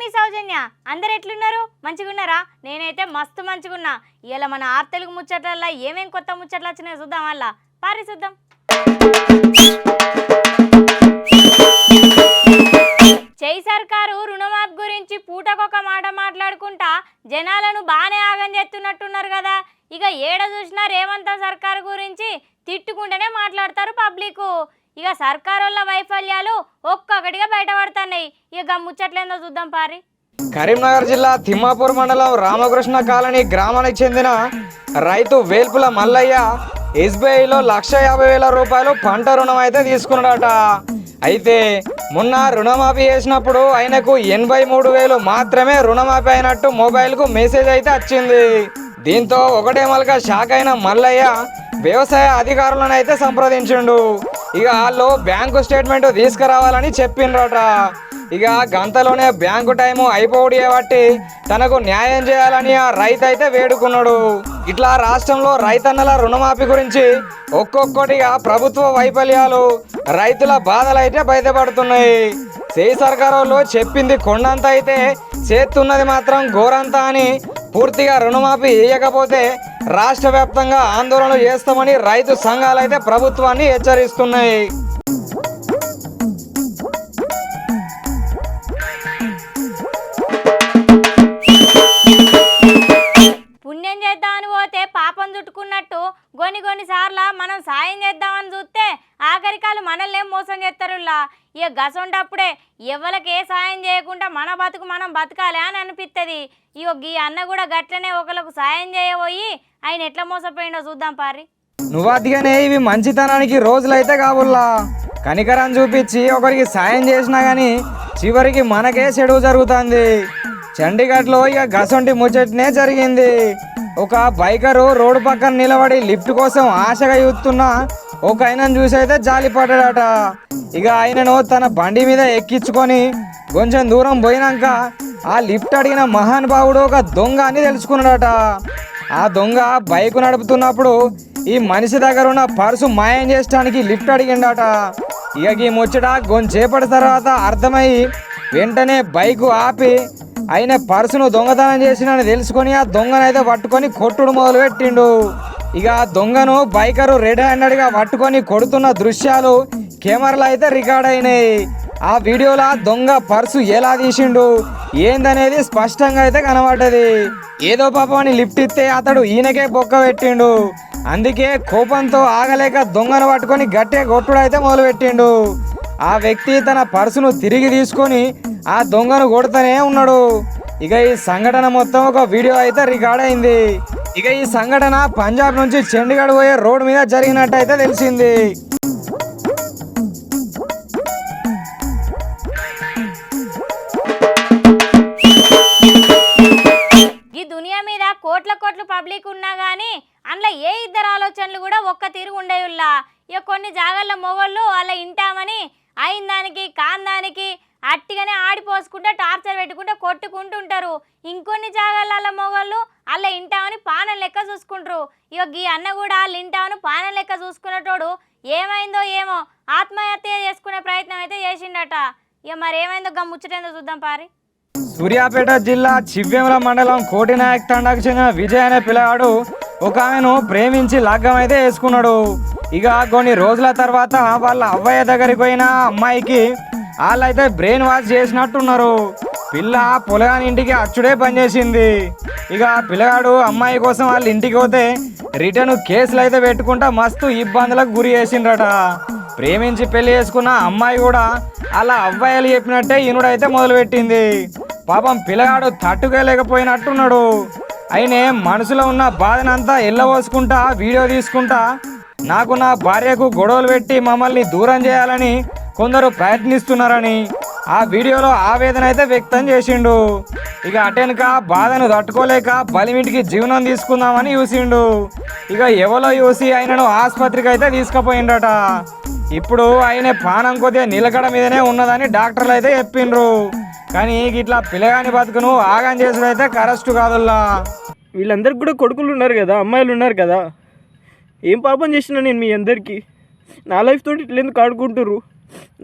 మీ సౌజన్య? అందరు ఎట్లున్నారు? మంచిగున్నారా? నేనైతే మస్తు మంచిగున్నా. ఇలా మన ఆర్ తెలుగు ముచ్చట్లల్లో ఏమేం కొత్త ముచ్చట్లు వచ్చినాయో చూద్దాం వల్ల పారి చూద్దాం. జై సర్కారు రుణమాఫ్ గురించి పూటకొక మాట మాట్లాడుకుంటా జనాలను బాగానే ఆగం చేస్తున్నట్టున్నారు కదా. ఇక ఏడ చూసినా రేవంత్ సర్కారు గురించి తిట్టుకుంటేనే మాట్లాడతారు పబ్లిక్. ఇక సర్కారుల వైఫల్యాలు ఒక్కొక్కటిగా బయటపడుతున్నాయి. ఇక ముచ్చట్లేందో చూద్దాం పారి. కరీంనగర్ జిల్లా తిమ్మాపూర్ మండలం రామకృష్ణ కాలనీ గ్రామానికి చెందిన రైతు వేల్పుల మల్లయ్య ఎస్బీఐలో లక్ష యాభై వేల రూపాయలు పంట రుణం అయితే తీసుకున్నాడట. అయితే మొన్న రుణమాఫీ చేసినప్పుడు ఆయనకు ఎనభై మూడు వేలు మాత్రమే రుణమాఫీ అయినట్టు మొబైల్కు మెసేజ్ అయితే వచ్చింది. దీంతో ఒకటే మలక షాక్ అయిన మల్లయ్య వ్యవసాయ అధికారులను అయితే సంప్రదించిండు. ఇక వాళ్ళు బ్యాంకు స్టేట్మెంట్ తీసుకురావాలని చెప్పిండ్రట ఇక గంతలోనే బ్యాంకు టైము అయిపోడి బట్టి తనకు న్యాయం చేయాలని ఆ రైతు అయితే వేడుకున్నాడు. ఇట్లా రాష్ట్రంలో రైతన్నల రుణమాఫీ గురించి ఒక్కొక్కటిగా ప్రభుత్వ వైఫల్యాలు రైతుల బాధలు అయితే బయటపడుతున్నాయి. చేయి సర్కారోళ్ళు చెప్పింది కొండంత అయితే చేస్తున్నది మాత్రం ఘోరంత అని పూర్తిగా రుణమాఫీ చేయకపోతే రాష్ట్ర వ్యాప్తంగా ఆందోళన చేస్తామని రైతు సంఘాలైతే ప్రభుత్వాన్ని హెచ్చరిస్తున్నాయి. పుణ్యం చేద్దామని పోతే పాపం చుట్టుకున్నట్టు కొన్ని కొన్ని సార్లు మనం సాయం చేద్దామని చూస్తే ఆఖరికాలు మనల్నే మోసం చేస్తారులా ఇక గసొంటప్పుడే ఎవరికి ఏ సాయం చేయకుండా మన బతుకు మనం బతకాలి అని అనిపిస్తుంది ఇక ఈ అన్న కూడా గట్లనే ఒకరికి సాయం చేయబోయి ఆయన ఎట్లా మోసపోయిండో చూద్దాం పారి. నువ్వు అదిగానే ఇవి మంచితనానికి రోజులైతే కాబుల్లా. కనికరం చూపించి ఒకరికి సాయం చేసినా కానీ చివరికి మనకే చెడు జరుగుతుంది. చండీగఢ్లో ఇక గసొంటి ముచ్చటనే జరిగింది. ఒక బైకరు రోడ్డు పక్కన నిలబడి లిఫ్ట్ కోసం ఆశగా చూస్తున్నా ఒక ఆయనను చూసి అయితే జాలి పడ్డాడట. ఇక ఆయనను తన బండి మీద ఎక్కించుకొని కొంచెం దూరం పోయినాక ఆ లిఫ్ట్ అడిగిన మహానుభావుడు ఒక దొంగ అని తెలుసుకున్నాడట. ఆ దొంగ బైక్ నడుపుతున్నప్పుడు ఈ మనిషి దగ్గర ఉన్న పర్సు మాయం చేయడానికి లిఫ్ట్ అడిగిండట. ఇక ఈ ముచ్చట కొంచెంసేపటి తర్వాత అర్థమయ్యి వెంటనే బైకు ఆపి ఆయన పర్సును దొంగతనం చేసినని తెలుసుకొని ఆ దొంగనైతే పట్టుకొని కొట్టుడు మొదలు పెట్టిండు ఇక దొంగను బైకరు రెడ్ హ్యాండెడ్గా పట్టుకొని కొడుతున్న దృశ్యాలు కెమెరాలో అయితే రికార్డ్ అయినాయి. ఆ వీడియోలో దొంగ పర్సు ఎలా తీసిండు ఏందనేది స్పష్టంగా అయితే కనబడ్డది. ఏదో పాప అని లిఫ్ట్ ఇస్తే అతడు ఈయనకే బొక్క పెట్టిండు. అందుకే కోపంతో ఆగలేక దొంగను పట్టుకొని గట్టిగా కొట్టుడు అయితే మొదలుపెట్టిండు. ఆ వ్యక్తి తన పర్సును తిరిగి తీసుకొని ఆ దొంగను కొడుతూనే ఉన్నాడు. ఇక ఈ సంఘటన మొత్తం ఒక వీడియో అయితే రికార్డ్ అయింది. ఇక ఈ సంఘటన పంజాబ్ నుంచి చండీగఢ్ పోయే రోడ్డు మీద జరిగినట్టయితే తెలిసింది. ఈ దునియా మీద కోట్ల కోట్ల పబ్లిక్ ఉన్నా గానీ అందులో ఏ ఇద్దరు ఆలోచనలు కూడా ఒక్క తీరు ఉండేవిల్లా ఇక కొన్ని జాగాల్లో మొగళ్ళు అలా ఇంటామని అయిన దానికి కాందానికి అట్టిగానే ఆడిపోసుకుంటూ టార్చర్ పెట్టుకుంటూ కొట్టుకుంటుంటారు. ఇంకొన్ని జాగాలలో మొగోళ్ళు అలా ఇంటామని పానం లెక్క చూసుకుంటారు. ఇక ఈ అన్న కూడా వాళ్ళు ఇంటామని పానం లెక్క చూసుకునేటోడు ఏమైందో ఏమో ఆత్మహత్య చేసుకునే ప్రయత్నం అయితే చేసిండట. ఇక మరి ఏమైందో ముచ్చటేందో చూద్దాం పారి. సూర్యాపేట జిల్లా చివ్వేముల మండలం కోటినాయక్ తండాకు చెందిన విజయ్ అనే పిల్లగాడు ఒక ఆమెను ప్రేమించి లగ్గం అయితే వేసుకున్నాడు. ఇక కొన్ని రోజుల తర్వాత వాళ్ళ అవ్వయ్య దగ్గరికి పోయిన అమ్మాయికి వాళ్ళైతే బ్రెయిన్ వాష్ చేసినట్టున్నారు. పిల్ల పొలగాని ఇంటికి అచ్చుడే పనిచేసింది. ఇక పిల్లగాడు అమ్మాయి కోసం వాళ్ళ ఇంటికి పోతే రిటర్న్ కేసులు అయితే పెట్టుకుంటా మస్తు ఇబ్బందులకు గురి చేసిండ్రట. ప్రేమించి పెళ్ళి చేసుకున్న అమ్మాయి కూడా అలా అవ్వాయిలు చెప్పినట్టే ఈనుడైతే మొదలుపెట్టింది. పాపం పిల్లగాడు తట్టుకోలేకపోయినట్టున్నాడు. అయినే మనసులో ఉన్న బాధనంతా ఎల్లబోసుకుంటా వీడియో తీసుకుంటా నాకు నా భార్యకు గొడవలు పెట్టి మమ్మల్ని దూరం చేయాలని కొందరు ప్రయత్నిస్తున్నారని ఆ వీడియోలో ఆవేదన అయితే వ్యక్తం చేసిండు. ఇక అటెనక బాధను తట్టుకోలేక బలిమింటికి జీవనం తీసుకుందామని చూసిండు. ఇక ఎవరో చూసి ఆయనను ఆసుపత్రికి అయితే తీసుకుపోయిండట. ఇప్పుడు ఆయన పానం కొద్దిగా నిలకడ మీదనే ఉన్నదని డాక్టర్లు అయితే చెప్పిండ్రు. కానీ ఇట్లా పిల్లగాని బతుకును ఆగం చేసుడు అయితే కరెస్ట్ కాదుల్లా. వీళ్ళందరికి కూడా కొడుకులు ఉన్నారు కదా అమ్మాయిలు ఉన్నారు కదా. ఏం పాపం చేసినా నేను మీ అందరికీ? నా లైఫ్ తోటి ఇట్లా ఎందుకు ఆడుకుంటుర్రు?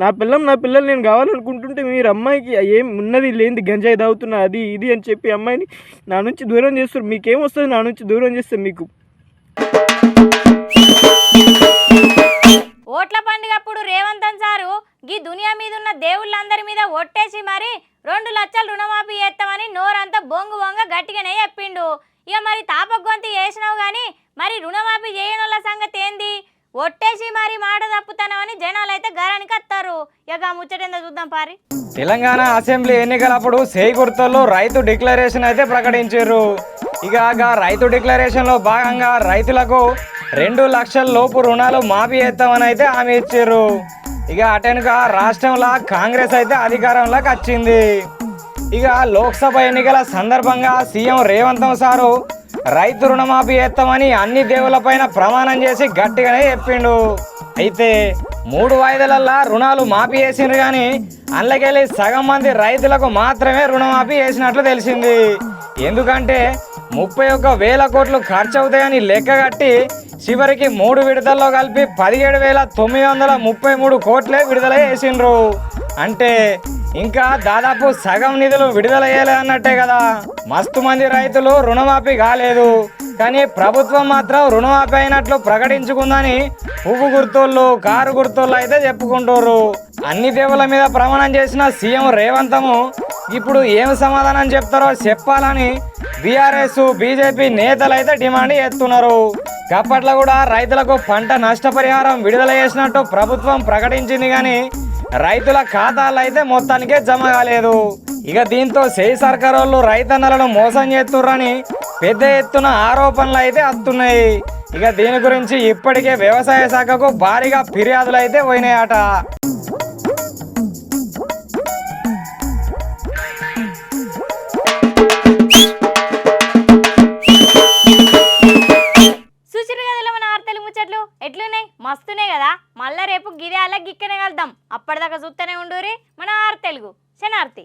నా పిల్లం నా పిల్లలు నేను కావాలనుకుంటుంటే మీరు అమ్మాయికి ఏం ఉన్నది లేనిది గంజాయి తాగుతున్నా అది ఇది అని చెప్పి అమ్మాయిని నా నుంచి దూరం చేస్తారు. మీకేం వస్తుంది నా నుంచి దూరం చేస్తే మీకు? ఓట్ల పండుగప్పుడు రేవంతన్ సారు గీ దునియా మీద ఉన్న దేవుళ్ళందరి మీద ఒట్టేసి మరి రెండు లక్షలు రుణమాఫీ చేస్తామని నోరంతా బొంగు బొంగ గట్టిగానే చెప్పిండు. ఇక మరి తాపగొంతి చేసినావు కానీ మరి రుణమాఫీ చేయనోళ్ళ సంగతి ఏంది? ఒట్టేసి మరి మాట తప్పుతానమని జనాలు అయితే గరానికి వస్తారు ఇక ఆ ముచ్చటేందో చూద్దాం పారి. తెలంగాణ అసెంబ్లీ ఎన్నికలప్పుడు సేకూర్తల్లో రైతు డిక్లరేషన్ అయితే ప్రకటించారు. ఇక రైతు డిక్లరేషన్లో భాగంగా రైతులకు రెండు లక్షల లోపు రుణాలు మాఫీ చేస్తామని అయితే హామీ ఇచ్చారు. ఇక అటెనుక రాష్ట్రంలో కాంగ్రెస్ అయితే అధికారంలోకి వచ్చింది. ఇక లోక్సభ ఎన్నికల సందర్భంగా సీఎం రేవంత్ సారు రైతు రుణమాఫీ చేస్తామని అన్ని దేవులపైన ప్రమాణం చేసి గట్టిగానే చెప్పిండు. అయితే మూడు వాయిదాలల్లా రుణాలు మాఫీ చేసిండ్రు కానీ అందులోకెళ్ళి సగం మంది రైతులకు మాత్రమే రుణమాఫీ చేసినట్లు తెలిసింది. ఎందుకంటే ముప్పై ఒక్క వేల కోట్లు ఖర్చు అవుతాయని లెక్క కట్టి చివరికి మూడు విడతల్లో కలిపి పదిహేడు వేల తొమ్మిది వందల ముప్పై మూడు కోట్లే విడుదల చేసిండ్రు. అంటే ఇంకా దాదాపు సగం నిధులు విడుదల చేయలేదన్నట్టే కదా. మస్తు మంది రైతులు రుణమాఫీ కాలేదు. కానీ ప్రభుత్వం మాత్రం రుణమాఫీ అయినట్లు ప్రకటించుకుందని పువ్వు గుర్తుళ్ళు కారు గుర్తుళ్ళు అయితే చెప్పుకుంటారు అన్ని దేవుల మీద ప్రమాణం చేసిన సీఎం రేవంతము ఇప్పుడు ఏం సమాధానం చెప్తారో చెప్పాలని బీఆర్ఎస్ బీజేపీ నేతలు అయితే డిమాండ్ చేస్తున్నారు. అప్పట్లో కూడా రైతులకు పంట నష్టపరిహారం విడుదల చేసినట్టు ప్రభుత్వం ప్రకటించింది కానీ రైతుల ఖాతాలు అయితే మొత్తానికే జమ కాలేదు. ఇక దీంతో సేయి సర్కార్ వాళ్ళు రైతన్నలను మోసం చేస్తుర్రని పెద్ద ఎత్తున ఆరోపణలు అయితే వస్తున్నాయి ఇక దీని గురించి ఇప్పటికే వ్యవసాయ శాఖకు భారీగా ఫిర్యాదులు అయితే పోయినాయట. ശനാർത്ഥി.